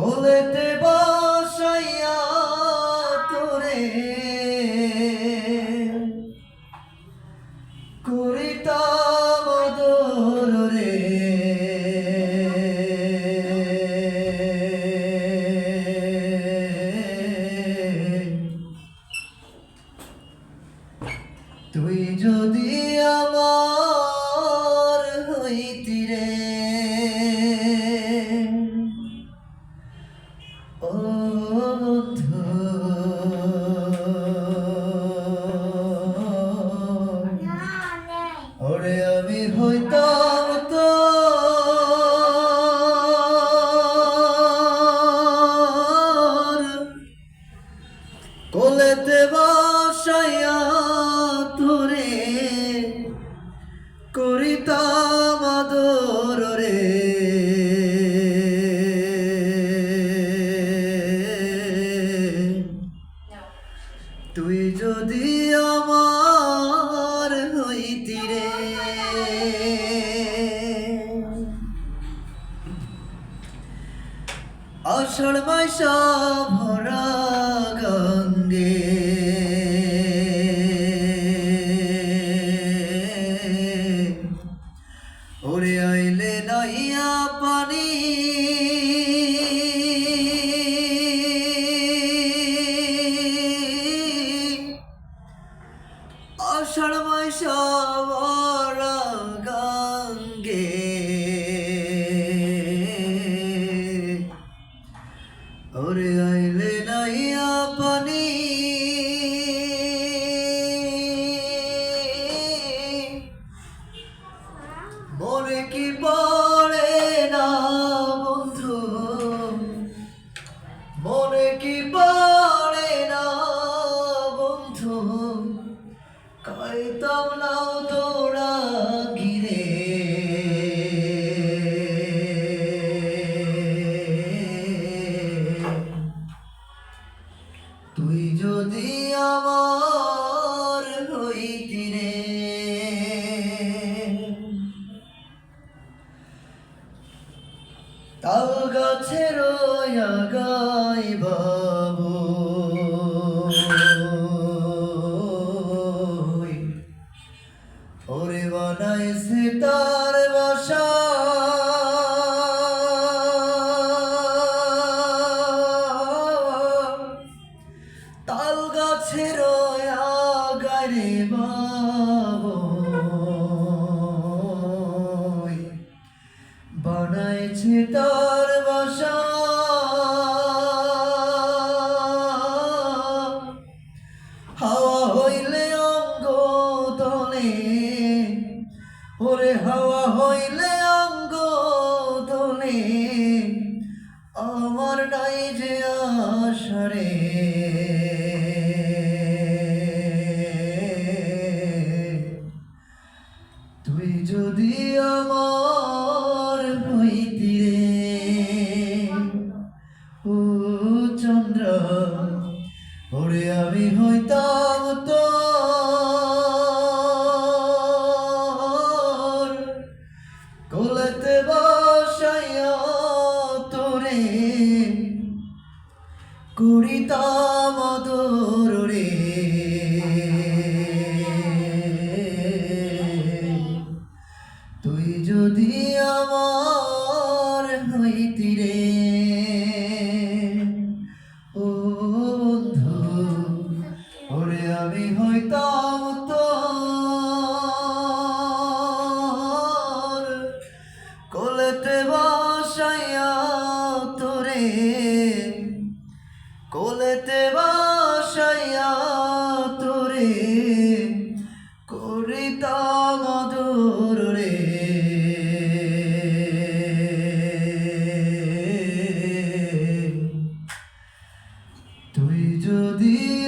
কোলেতে বসাইয়া তোরে। করিতাম কোলেতে বসাইয়া তোরে করিতাম আষাঢ় মাসা ভরা গঙ্গে ওরে আইলে নাইয়া পানি। আষাঢ় মাসা ভরা গঙ্গে ওরে আইলে নাইয়া পানি। মনে কি পড়ে না বন্ধু? মনে কি পড়ে না বন্ধু? কাইতাম নাও তোরা তাল গাছের গাই বাবু। হয়েছে তোর হাওয়া হইলে অঙ্গ হাওয়া হইলে অঙ্গ যে তুই যদি আমার ওরে আমি হইতাম তো কোলেতে বসাইয়া তোরে করিতাম প্রীত মধুর রে তুই যদি